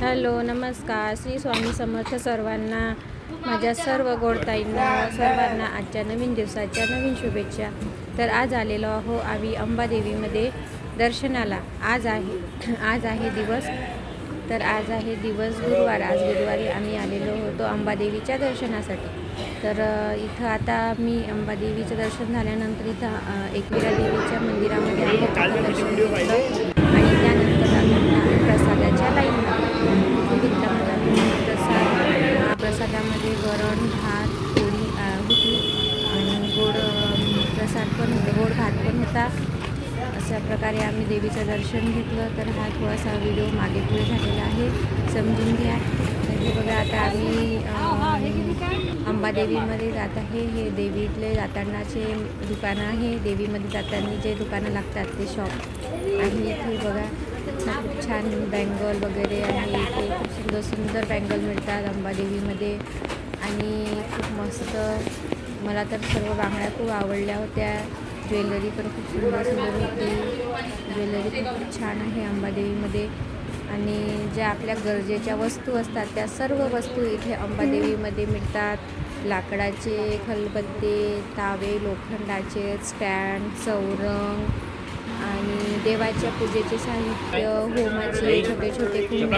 Hello नमस्कार. श्री स्वामी समर्थ सर्वांना माझ्या सर्व गोडताईंना सर्वांना आजच्या नवीन दिवसाच्या नवीन शुभेच्छा. तर आज आलेलो आहो आम्ही अंबादेवीमध्ये दर्शनाला. आज आहे आज आहे दिवस. तर आज आहे दिवस गुरुवार. आज गुरुवारी आम्ही आलेलो होतो अंबादेवीच्या दर्शनासाठी. तर इथं आता मी अंबादेवीचं दर्शन झाल्यानंतर इथं एकविरा देवीच्या मंदिरामध्ये आले दर्शन घेतलं. शकता अशा प्रकारे आम्ही देवीचं दर्शन घेतलं. तर हा थोडासा व्हिडिओ मागे पुढे झालेला आहे. समजून घ्या. तर हे बघा आता आम्ही अंबादेवीमध्ये जात आहे. हे देवीतले जातानाचे दुकानं आहे. देवीमध्ये जाताना जे दुकानं लागतात ते शॉप आणि इथे. बघा खूप छान बँगल वगैरे आहे इथे. खूप सुंदर सुंदर बँगल मिळतात अंबादेवीमध्ये. आणि खूप मस्त मला तर सर्व बांगड्या खूप आवडल्या होत्या. ज्वेलरी पण खूप सुंदर सुंदर होती. ज्वेलरी पण खूप छान आहे अंबादेवीमध्ये. आणि ज्या आपल्या गरजेच्या वस्तू असतात त्या सर्व वस्तू इथे अंबादेवीमध्ये मिळतात. लाकडाचे खलबत्ते तावे लोखंडाचे स्टँड चौरंग आणि देवाच्या पूजेचे साहित्य होमाचे छोटे छोटे कुंड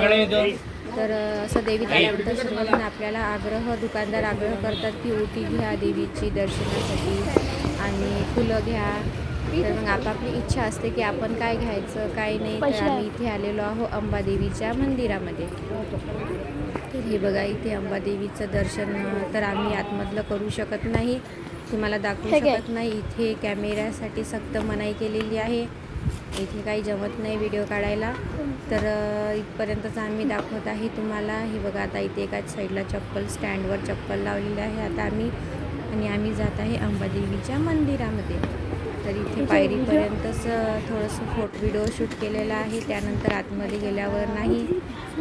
तर असं देवीत आल्यानंतर सर्वजण आपल्याला आग्रह दुकानदार आग्रह करतात की ओटी घ्या देवीची दर्शनासाठी आणि फुलं घ्या. तर मग आपापली इच्छा असते की आपण काय घ्यायचं काय नाही तर आम्ही इथे आलेलो आहो अंबादेवीच्या मंदिरामध्ये. तर हे बघा इथे अंबादेवीचं दर्शन तर आम्ही आतमधलं करू शकत नाही. तुम्हाला दाखवू शकत नाही. इथे कॅमेऱ्यासाठी सक्त मनाई केलेली आहे. इथे काही जमत नाही व्हिडिओ काढायला. तर इथपर्यंतच आम्ही दाखवत आहे तुम्हाला. हे बघा आता इथे एकाच साईडला चप्पल स्टँडवर चप्पल लावलेली आहे. आता आम्ही आणि आम्ही जात आहे अंबादेवीच्या मंदिरामध्ये. तर इथे पायरीपर्यंतच थोडंसं फोट व्हिडिओ शूट केलेला आहे. त्यानंतर आतमध्ये गेल्यावर नाही.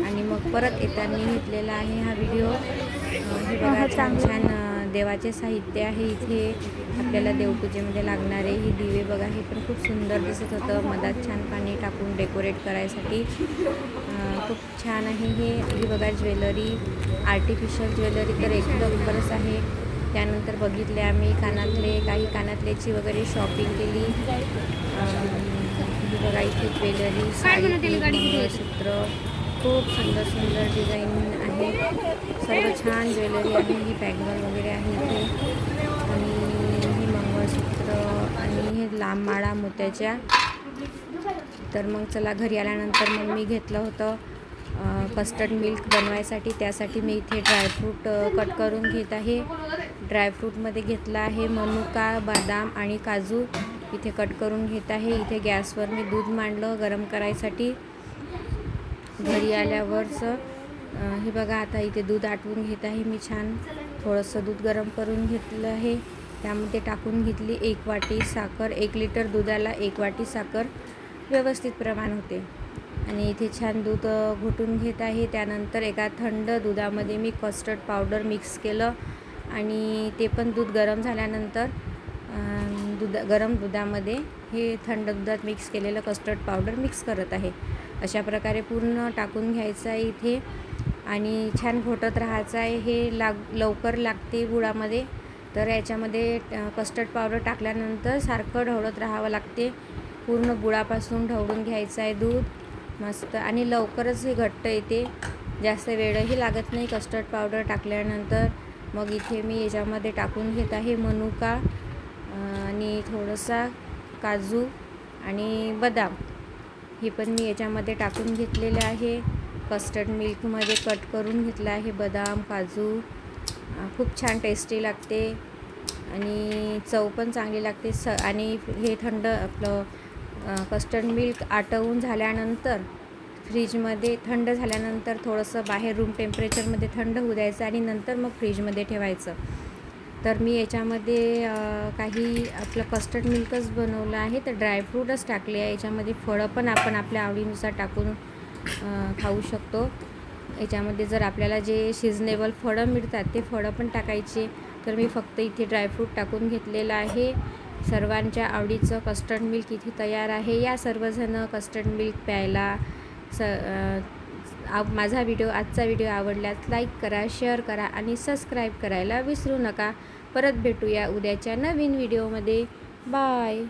आणि मग परत येताना घेतलेला आहे हा व्हिडिओ हे बघा छान छान देवाचे साहित्य आहे इथे. आपल्याला देवपूजेमध्ये लागणारे ही दिवे बघा हे पण खूप सुंदर दिसत होतं. मधात छान पाणी टाकून डेकोरेट करायसाठी. खूप छान आहे हे. ही बघा ज्वेलरी आर्टिफिशियल ज्वेलरी तर एक आहे. त्यानंतर बघितले आम्ही कानातले काही कानातल्याची वगैरे शॉपिंग केली. ही बघा इथे ज्वेलरी साडी खूप सुंदर सुंदर डिझाईन आहे. सर्व छान ज्वेलरी आहे. ही बँगल वगैरे आहे इथे. आणि मंगळसूत्र आणि हे लांब माळा मोत्याच्या. तर मग चला घरी आल्यानंतर मग मी घेतलं होतं कस्टर्ड मिल्क बनवायसाठी. त्यासाठी मी इथे ड्रायफ्रूट कट करून घेत आहे. ड्रायफ्रूटमध्ये घेतला आहे मनुका बदाम आणि काजू. इथे कट करून घेत आहे. इथे गॅसवर मी दूध मांडलं गरम करायसाठी. घरी आल्यावरच हे बघा आता इथे दूध आटवून घेत आहे मी छान. थोडंसं दूध गरम करून घेतलं आहे. त्यामध्ये टाकून घेतली एक वाटी साखर एक लिटर दुधाला एक वाटी साखर व्यवस्थित प्रमाण होते. आणि इथे छान दूध घोटून घेत आहे. त्यानंतर एका थंड दुधामध्ये मी कस्टर्ड पावडर मिक्स केलं आणि ते पण दूध गरम झाल्यानंतर दुधा गरम दुधामध्ये हे थंड दुधात मिक्स केलेलं कस्टर्ड पावडर मिक्स करत आहे. अशा प्रकारे पूर्ण टाकून घ्यायचं आहे इथे. आणि छान घोटत राहायचं आहे. हे लाग लवकर लागते गुळामध्ये. तर याच्यामध्ये कस्टर्ड पावडर टाकल्यानंतर सारखं ढवळत राहावं लागते. पूर्ण गुळापासून ढवळून घ्यायचं आहे दूध. मस्त. आणि लवकरच हे घट्ट येते. जास्त वेळही लागत नाही कस्टर्ड पावडर टाकल्यानंतर. मग इथे मी याच्यामध्ये टाकून घेत आहे मनुका आणि थोडंसा काजू आणि बदाम. हे पण मी याच्यामध्ये टाकून घेतलेले आहे. कस्टर्ड मिल्कमध्ये कट करून घेतलं आहे बदाम काजू. खूप छान टेस्टी लागते. आणि चव पण चांगली लागते. स आणि हे थंड आपलं कस्टर्ड मिल्क आटवून झाल्यानंतर फ्रीजमध्ये थंड झाल्यानंतर थोडंसं बाहेर रूम टेम्परेचरमध्ये थंड होऊ द्यायचं आणि नंतर मग फ्रीजमध्ये ठेवायचं. तर मी याच्यामध्ये काही आपलं कस्टर्ड मिल्कच बनवलं आहे. तर ड्रायफ्रूटच टाकले आहे. याच्यामध्ये फळं पण आपण आपल्या आवडीनुसार टाकून खाऊ शकतो. याच्यामध्ये जर आपल्याला जे सीजनेबल फळं मिळतात ते फळं पण टाकायचे. तर मी फक्त इथे ड्रायफ्रूट टाकून घेतलेलं आहे. सर्वांच्या आवडीचं कस्टर्ड मिल्क इथे तयार आहे. या सर्वजणं कस्टर्ड मिल्क प्यायला स आ माझा व्हिडिओ आजचा व्हिडिओ आवडल्यास लाईक करा शेअर करा आणि सबस्क्राईब करायला विसरू नका. परत भेटूया उद्याच्या नवीन व्हिडिओमध्ये बाय